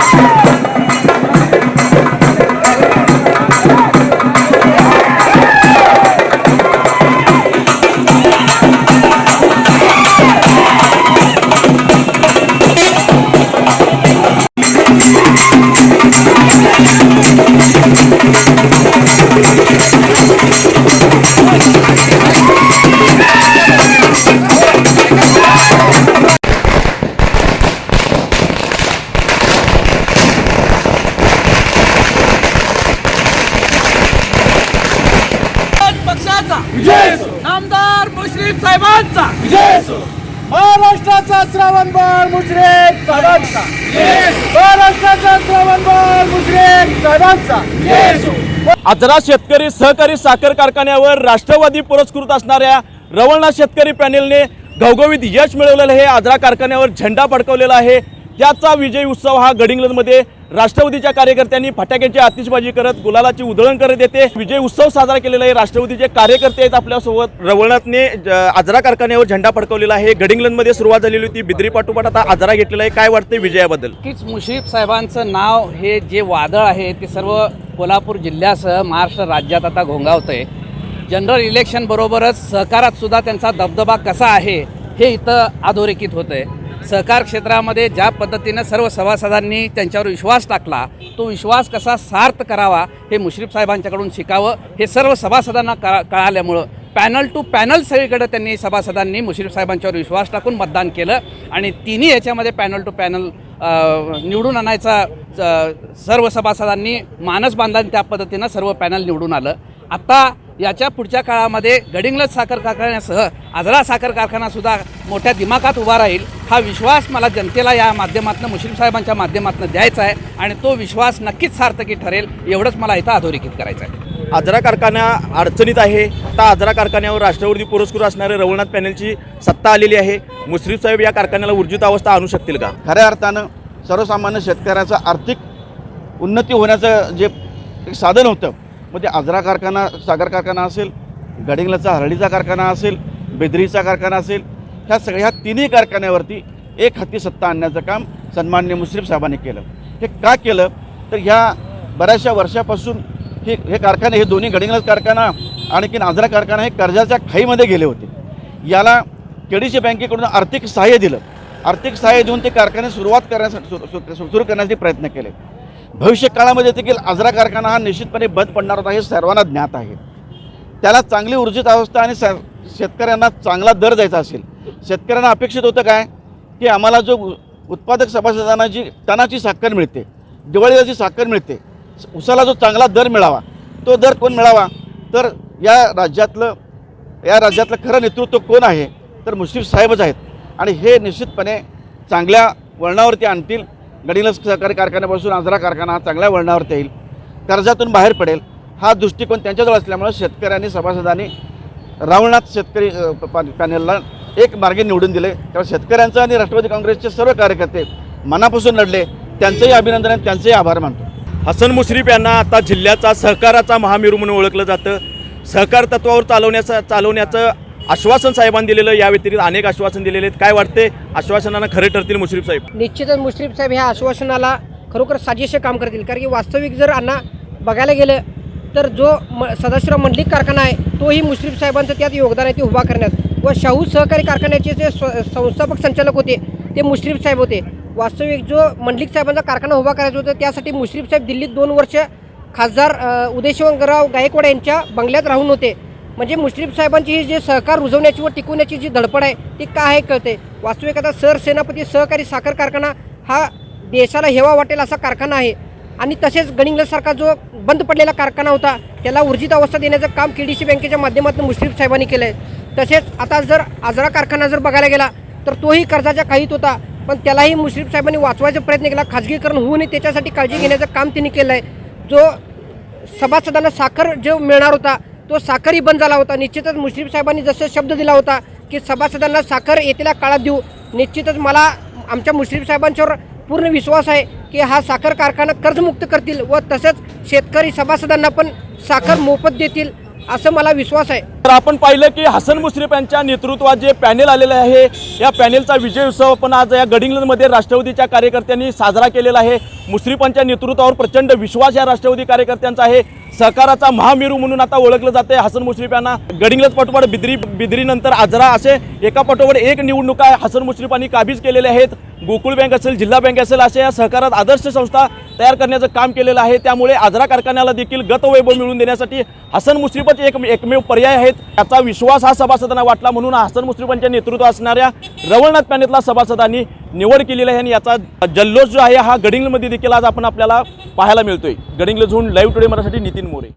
Música साहेबांचा. महाराष्ट्राचा श्रावण बाळ मुश्रेफ साहेबांचा. महाराष्ट्राचा श्रावण बाळ मुश्रेफ साहेबांचा. आजरा शेतकरी सहकारी साखर कारखान्यावर राष्ट्रवादी पुरस्कृत असणाऱ्या रवळनाथ शेतकरी पॅनेलने घवघवीत यश मिळवलेलं हे आजरा कारखान्यावर झेंडा फडकवलेला आहे. त्याचा विजय उत्सव हा गडिंग्लजमध्ये राष्ट्रवादीच्या कार्यकर्त्यांनी फटाक्याची आतिषबाजी करत गुलालाची उधळण करत येते. विजय उत्सव साजरा केलेला आहे. राष्ट्रवादीचे कार्यकर्ते आहेत आपल्यासोबत रवळनाथने ज- आजरा कारखान्यावर झेंडा फडकवलेला आहे. गडिंग्लंडमध्ये सुरुवात झालेली होती. बिद्री पाठोपाठ आता आजरा घेतलेला आहे. काय वाटते विजयाबद्दल? कीच मुश्रीफ साहेबांचं नाव हे जे वादळ आहे ते सर्व कोल्हापूर जिल्ह्यासह महाराष्ट्र राज्यात आता घोंगावतंय जनरल इलेक्शन बरोबरच सहकारात सुद्धा त्यांचा दबदबा कसा आहे हे इथं अधोरेखित होतं आहे सहकार क्षेत्रामध्ये ज्या पद्धतीनं सर्व सभासदांनी त्यांच्यावर विश्वास टाकला तो विश्वास कसा सार्थ करावा हे मुश्रीफ साहेबांच्याकडून शिकावं हे सर्व सभासदांना कळा कळाल्यामुळं पॅनल टू पॅनल सगळीकडे त्यांनी सभासदांनी मुश्रीफ साहेबांच्यावर विश्वास टाकून मतदान केलं आणि तिन्ही याच्यामध्ये पॅनल टू पॅनल निवडून आणायचा सर्व सभासदांनी मानस बांधला त्या पद्धतीनं सर्व पॅनल निवडून आलं. आता याच्या पुढच्या काळामध्ये गडिंग्लज साखर कारखान्यासह आजरा साखर कारखानासुद्धा मोठ्या दिमाखात उभा राहील. हा विश्वास मला जनतेला या माध्यमातून मुश्रीफ साहेबांच्या माध्यमातून द्यायचा आहे आणि तो विश्वास नक्कीच सार्थकी ठरेल एवढंच मला इथं अधोरेखित करायचं आहे. आजरा कारखाना अडचणीत आहे. आता आजरा कारखान्यावर राष्ट्रवादी पुरस्कृत असणारे रवळनाथ पॅनेलची सत्ता आलेली आहे. मुश्रीफ साहेब या कारखान्याला ऊर्जित अवस्था आणू शकतील का? खऱ्या अर्थानं सर्वसामान्य शेतकऱ्याचं आर्थिक उन्नती होण्याचं जे एक साधन होतं मग ते आजरा कारखाना सागर कारखाना असेल गडिंगलाचा हरळीचा कारखाना असेल बेदरीचा कारखाना असेल ह्या सगळ्या तिन्ही कारखान्यावरती एक हाती सत्ता आणण्याचं काम सन्मान्य मुश्रीफ साहेबांनी केलं. हे का केलं? तर ह्या बऱ्याचशा वर्षापासून हे हे कारखाने हे दोन्ही गडिंगलाज कारखाना आणखीन आजरा कारखाना हे कर्जाच्या खाईमध्ये गेले होते. याला केडीसी बँकेकडून आर्थिक सहाय्य दिलं. आर्थिक सहाय्य देऊन ते कारखाने सुरुवात करण्यासाठी सुरू- करण्यासाठी सुरू करण्याचे प्रयत्न केले. भविष्य काळामध्ये देखील आजरा कारखाना हा निश्चितपणे बंद पडणार होता हे सर्वांना ज्ञात आहे. त्याला चांगली ऊर्जित अवस्था आणि शेतकऱ्यांना चांगला दर द्यायचा असेल शेतकऱ्यांना अपेक्षित होतं काय? की आम्हाला जो उत्पादक सभासदांना जी टनाची साखर मिळते दिवाळीला जी साखर मिळते उसाला जो चांगला दर मिळावा तो दर कोण मिळावा? तर या राज्यातलं या राज्यातलं खरं नेतृत्व कोण आहे? तर मुश्रीफ साहेबच आहेत. आणि हे निश्चितपणे चांगल्या वळणावरती आणतील. गडिंग्लज सहकारी कारखान्यापासून आजरा कारखाना हा चांगल्या वळणावरती येईल. कर्जातून बाहेर पडेल. हा दृष्टिकोन त्यांच्याजवळ असल्यामुळे शेतकऱ्यांनी सभासदांनी रावणात शेतकरी प- पॅनेलला एक मार्गे निवडून दिले. त्यामुळे शेतकऱ्यांचं आणि राष्ट्रवादी काँग्रेसचे सर्व कार्यकर्ते मनापासून लढले त्यांचंही अभिनंदन आणि त्यांचेही आभार मानतो. हसन मुश्रीफ यांना आता जिल्ह्याचा सहकाराचा महामेरू म्हणून ओळखलं जातं. सहकार तत्वावर चालवण्याचं चालवण्याचं आश्वासन साहेबांनी दिलेलं या व्यतिरिक्त अनेक आश्वासन दिलेले आहेत. काय वाटते आश्वासनानं खरे ठरतील मुश्रीफ साहेब. निश्चितच मुश्रीफ साहेब ह्या आश्वासनाला खरोखर साजेसे काम करतील. कारण की वास्तविक जर अण्णा बघायला गेलं तर जो म सदाशिवराव मंडलिक कारखाना आहे तोही मुश्रीफ साहेबांचं त्यात योगदान आहे ते उभा करण्यात. व शाहू सहकारी कारखान्याचे जे संस्थापक संचालक होते ते मुश्रीफ साहेब होते. वास्तविक जो मंडलिक साहेबांचा कारखाना उभा करायचा होता त्यासाठी मुश्रीफ साहेब दिल्लीत दोन वर्ष खासदार उदयशिवंगराव गायकवाड यांच्या बंगल्यात राहून होते. म्हणजे मुश्रीफ साहेबांची ही जे सहकार रुजवण्याची व टिकवण्याची जी धडपड आहे ती काय आहे कळते? वास्तविक आता सर सेनापती सहकारी साखर कारखाना हा देशाला हेवा वाटेल असा कारखाना आहे. आणि तसेच गणिंगलसारखा जो बंद पडलेला कारखाना होता त्याला ऊर्जित अवस्था देण्याचं काम के डी सी बँकेच्या माध्यमातून मुश्रीफ साहेबांनी केलं आहे तसेच आता जर आजरा कारखाना जर बघायला गेला तर तोही कर्जाच्या काहीत होता पण त्यालाही मुश्रीफ साहेबांनी वाचवायचा प्रयत्न केला खाजगीकरण होऊ नये त्याच्यासाठी काळजी घेण्याचं काम त्यांनी केलं आहे जो सभासदांना साखर जो मिळणार होता तो साखरही बंद झाला होता. निश्चितच मुश्रीफ साहेबांनी जसं शब्द दिला होता की सभासदांना साखर येतेल्या काळात देऊ. निश्चितच मला आमच्या मुश्रीफ साहेबांच्यावर पूर्ण विश्वास आहे की हा साखर कारखाना कर्जमुक्त करतील व तसंच शेतकरी सभासदांना पण साखर मोफत देतील असं मला विश्वास आहे. तर आपण पाहिलं की हसन मुश्रीफ यांच्या नेतृत्वात जे पॅनेल आलेलं आहे या पॅनेलचा विजय उत्सव पण आज या गडिंग्लजमध्ये राष्ट्रवादीच्या कार्यकर्त्यांनी साजरा केलेला आहे. मुश्रीफांच्या नेतृत्वावर प्रचंड विश्वास या राष्ट्रवादी कार्यकर्त्यांचा आहे. सहकाराचा महामेरू म्हणून आता ओळखलं जाते हसन मुश्रीफ यांना. गडिंग्लज पाठोपाठ बिद्री बिद्रीनंतर आजरा असे. एका पाठोपाठ एक निवडणुका हसन मुश्रीफांनी काबीज केलेल्या आहेत. गोकुळ बँक असेल जिल्हा बँक असेल अशा या सहकारात आदर्श संस्था तयार करण्याचं काम केलेलं आहे. त्यामुळे आजरा कारखान्याला देखील गतवैभव मिळवून देण्यासाठी हसन मुश्रीफच एक एकमेव पर्याय आहेत. त्याचा विश्वास हा सभासदांना वाटला म्हणून हसन मुश्रीफांच्या नेतृत्व असणाऱ्या रवळनाथ पॅनेतला सभासदांनी निवड केलेली आहे आणि याचा जल्लोष जो आहे हा गडिंगलमध्ये देखील आज आपण आपल्याला पाहायला मिळतोय. गडिंगलजहून लाईव्ह टुडे मराठी नितीन मोरे.